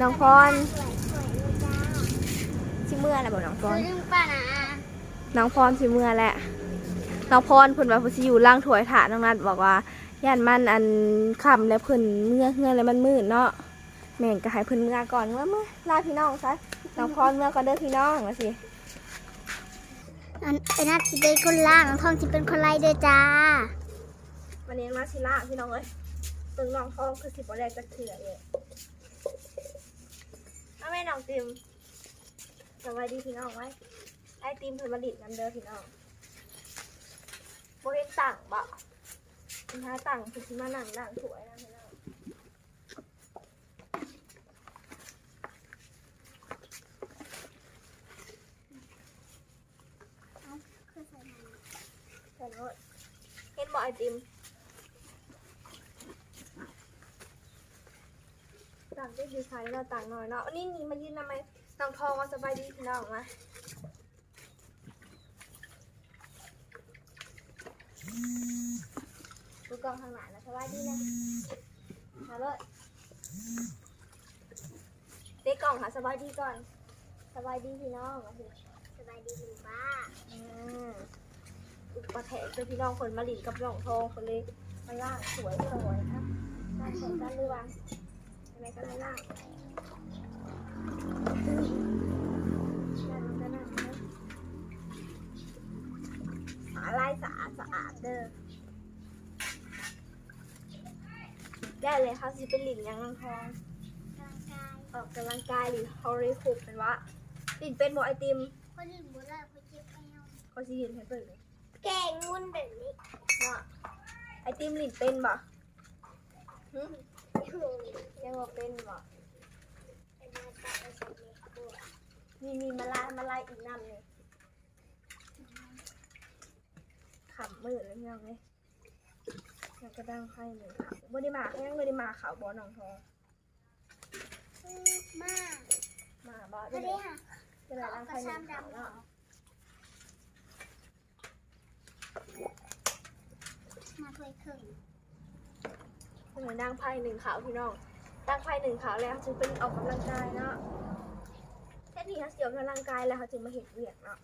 น้องพรชิเมื่อแหละบอกน้องพตัวรนึงป้านะน้องพรชิเมื่อแหละน้องพรเพิ่นว่าเพิ่นสิอยู่ล่างถวยถาน้องนัดบอกว่าย่านมันอันค่ำแล้วเพิ่นเมื่อเฮือนแล้วมันมืดเนาะแม่งก็ให้เพิ่นเมื่อก่อนเมื่อเมื่อลาพี่น้องซะน้องพรเมื่อก่อนเด้อพี่น้องว่าสิอันไอ้นัดสิเป็นคนล่างน้องทองสิเป็นคนไล่เด้อจ้าวันนี้มาสิล่าพี่น้องเอ้ยตึงน้องทองคือสิบ่ได้จักเถื่อเอ้ ยเอาแม่น้องติมสวัสดีพี่น้องไว้ไอติมเพิ่นมาดิดกันเด้อพี่น้องบ่เห็นตังบ่คุณหาตังคือสิมานั่งนั่งสวยนะพี่น้องเห็นบ่เห็นบ่ไอติม ตังได้ดีไซน์เราตังหน่อยเนาะอันนี้นี่มายืนทำไมน้องทองมาสบายดีพี่น้องมาดูกล้องข้างหลังนะสบายดีนะมาเลยเด็กกล่องค่ะสบายดีก่อน สบายดีพี่น้องมาสิสบายดีคุณป้าอืมอุปแถกเจอพี่น้องคนมาหลินกับน้องทองคนเลยมาล่างสวยสวยครับล่างสวยด้านหรือ วางทำไมก็ได้ล่างด้านนั้นด้านนั้นนะสาลายสะอาดสะอาดเด้อได้เลยค่ะสิเป็นหลินยังน้องทองออกกำลังกายหรือฮอริฟุกเป็นวะหลินเป็นบอไอติมคนอื่นบ่ได้คนเจ็บแอวก็สิหลินให้เปิดเลยแกงงุ่นแบบนี้ว่าไอติมหลินเป็นบ่ ยังบอกเป็นบ่เป็นมาจากไอ้สัตว์เล็กบัวมีมีมาลามาไล่อีกน้ำเลยขำมือเลยพี่น้องเลยยังกระด้างไพ่เลยบไดิมายังบไดิมาขาวบอหนองทองมากมาบอก็ได้เลยค่ะจะได้างกระไพ่หนึ่งขาวเนาะมาเคยครึ่ง เหมือนดังไพ่หนึ่งขาวพี่น้องดังไพ่หนึ่งขาวแล้วจึงเป็นออกกำลังกายเนาะแค่นี้เขาเสียออกกำลังกายแล้วเขาจึงมาเห็นเวียกเนาะ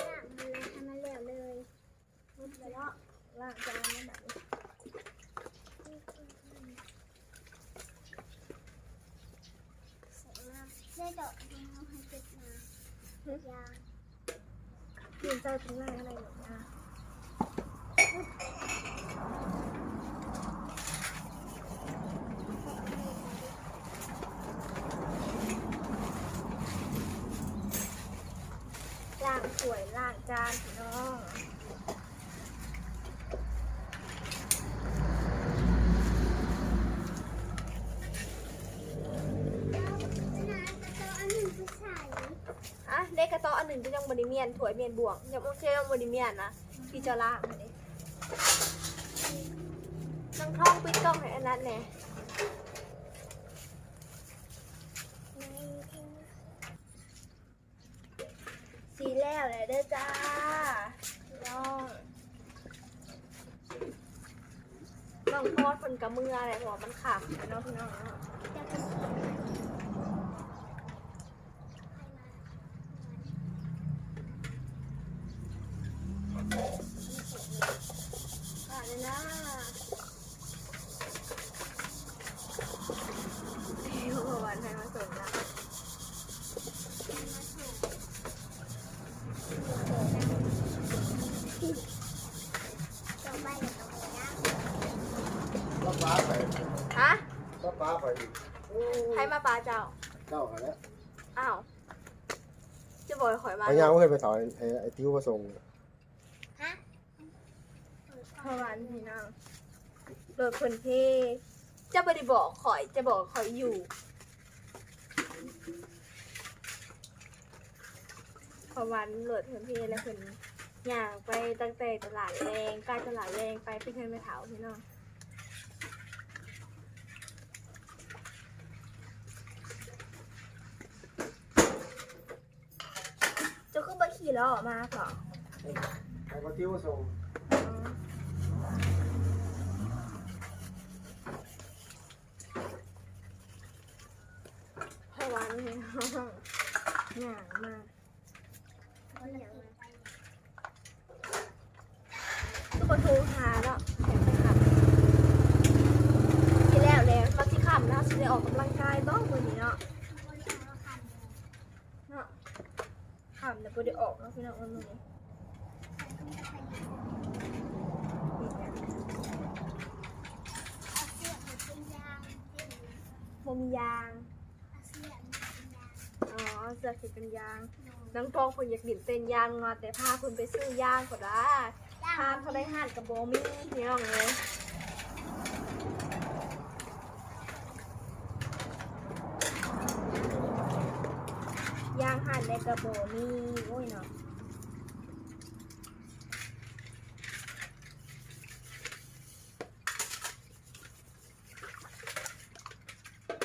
ล่างมันเลยทำมันเหลวเลยมุดไปเนาะล่างจานนั่นแบบนี้เสร็จแล้วได้ดอกที่เขาให้เก็บมาหึยางยืนเจ้าทิ้งล่างอะไรอย่างเงี้ยล่าง สวยล่างจานพี่น้องแล้วนานจะตอันหนึ่งผู้ชายอะเด็กกระต๊ะอันหนึ่งที่ยังบริเมียนถวยเมียนบวงยังโอเคยังบริเมียนนะพี่จ้าล่างอันนี้น้องท่องปิดกล้องให้อันนั้นแน่สีแล้ วเลยเด้อจ้าน้องน้องทอดคนกับมืออะไรหัวมันขำเนาะพี่น้องเนาะ จะเป็น อ่าเลยนะพี่บอกวันไหนมาส่งนะ ต่อไปเดี๋ยวต่อไปนะ ก็ป้าไป ฮะ ก็ป้าไปดิ ให้มาปลาเจ้า เจ้าหาแล้วอ้าว จะบอกให้ข่อยมาพยายามไม่เคยไปถอยไอ้ไอ้ติ้วมาส่งฮะเพราะวันพี่น้องโดยคนที่จะไม่ได้บอกข่อยจะบอกข่อยอยู่เพราะวันโหลดคนที่แล้วคนย่างไปตั้งแต่ตลาดแรงใกล้ตลาดแรงไปไปเทินไปเถาพี่น้อง ขี่ล้อออกมาก่อนไปก็ติ้วส่งเพราะว่ามันเป็นห้อหนาวมาก กเนาะพี่น้องวันนี้บ่มียาง อ๋อเสื้อขีดเป็นยาง น้องทองคนอยากดิ่นเป็นยางงอแต่พาคุณไปซื้อยางก็ได้พาเขาได้หันกับโบมี่พี่น้องเลยยางหันได้กับโบมี่โอ้ยเนาะ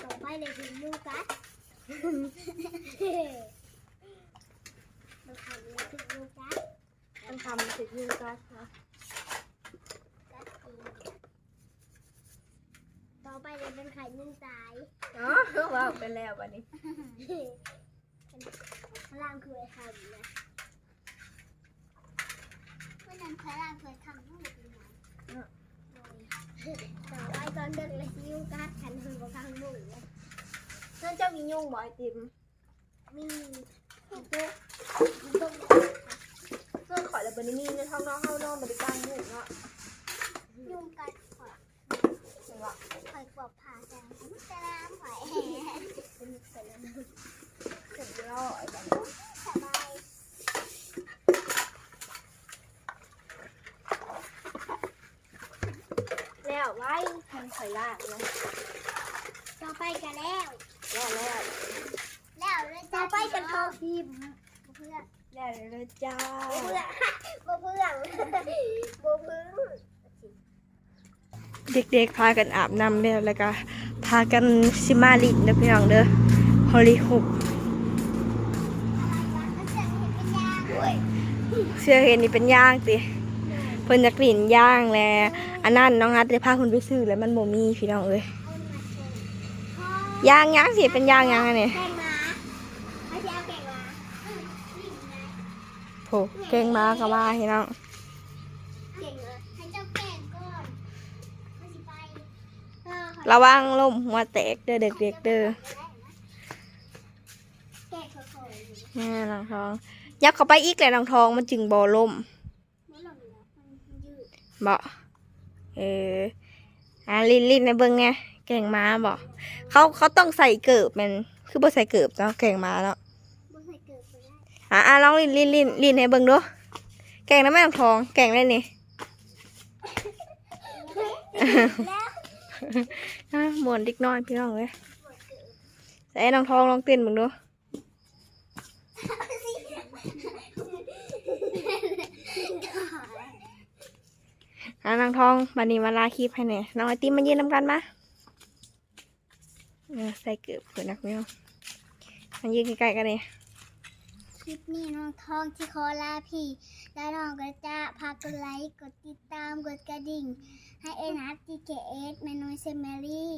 ต่อไปเลยถึงลูกัสเราทำเลยถึงลูกัสต้องทำสิยิงกัสนะกัสตีต่อไปเลยเป็นไข่นึ่งสายอ๋อว่าไปแล้ววันนี้ พลังคือไอ้ไข่นะวันนั้นพลังเคยทำทั้งหมดเลยนะต่อไปตอนเด็กเลยยูกัสขันหัวกลางมุ้งเลยนั่นเจ้ามียุ่งบ่ไอติมมีทุกทุกทุกเพื่อนขอแล้วบันนี้มีในท้องน้องเข้านอกมาได้กลางบุกเนาะยุงกัดขอเห็นว่าคอยกวบผ่าแซงจะน้ำหอย เป็นเสร็จแล้วเสร็จแล้วไอ้แบบสบายแล้วไว้ทำไข่ล่างเนาะต่อไปกันแล้วแล้วแล้วแล้วเลยต่อไปกันทอพิมเพื่อนแล้วเลยจ้าเพื่อนบ่เพื่อนบ่เพื่อนเด็กๆพากันอาบน้ำแล้วแล้วก็พากันซิมาลินเด้อพี่น้องเด้อฮอลลีฮุบ เสื้อเห็นนี่เป็นย่างติเพิ่นจะกลิ่นย่างแลอันนั้นน้องนัดได้พาคุณไปซื้อแล้วมันบ่มีพี่น้องเอ้ยย่างย่างสิเป็นย่างย่างอันนี้แกงมาไม่ใช่เอาแกงมาอืมนี่ไงโหเก่งมากก็ว่าพี่น้องระวังลมหัวแตกเด้อเด็กๆเด้อแกงค่อยๆอยู่แม่น้องทอง ยับเข้าไปอีกเลยน้องทองมันจึงบ่ล่มไม่หลงแล้วมันยืดบ่เอออ่าลินลินในเบิ้งไงแกงม้าบ่เขาเขาต้องใส่เกิบแมันคือบ่ใส่เกิบเนาะแกงม้าเนาะบ่ใส่เกิดไปได้อ่าอ่าลองลินลินลินลินให้เบิ้งดูแกงน้ำแม่น้องทอง แกงได้นี่แล้วอะหมวนดิกน้อยพี่น้องเลยใส่น้องทองลองเต้นเบิ้งดู อ่าน้องทองบันนี้มาลาคลิปให้แหน่น้องไอติมมายืนนำกันมาเออใส่เกิบเผื่อนักไม่เอามันยืนใกล้ๆกันเลยคลิปนี้น้องทองที่ขอลาพี่ แล้วน้องก็จะพากดไลค์กดติดตามกดกระดิ่ง ให้เอ็นัททีเคเอสเมนูเซมเมอรี่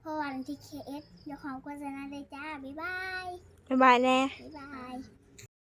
เพราะวันทีเคเอสเดี๋ยวของโฆษณาเลยจ้า บ๊ายบาย บ๊ายบายแน่ บ๊ายบาย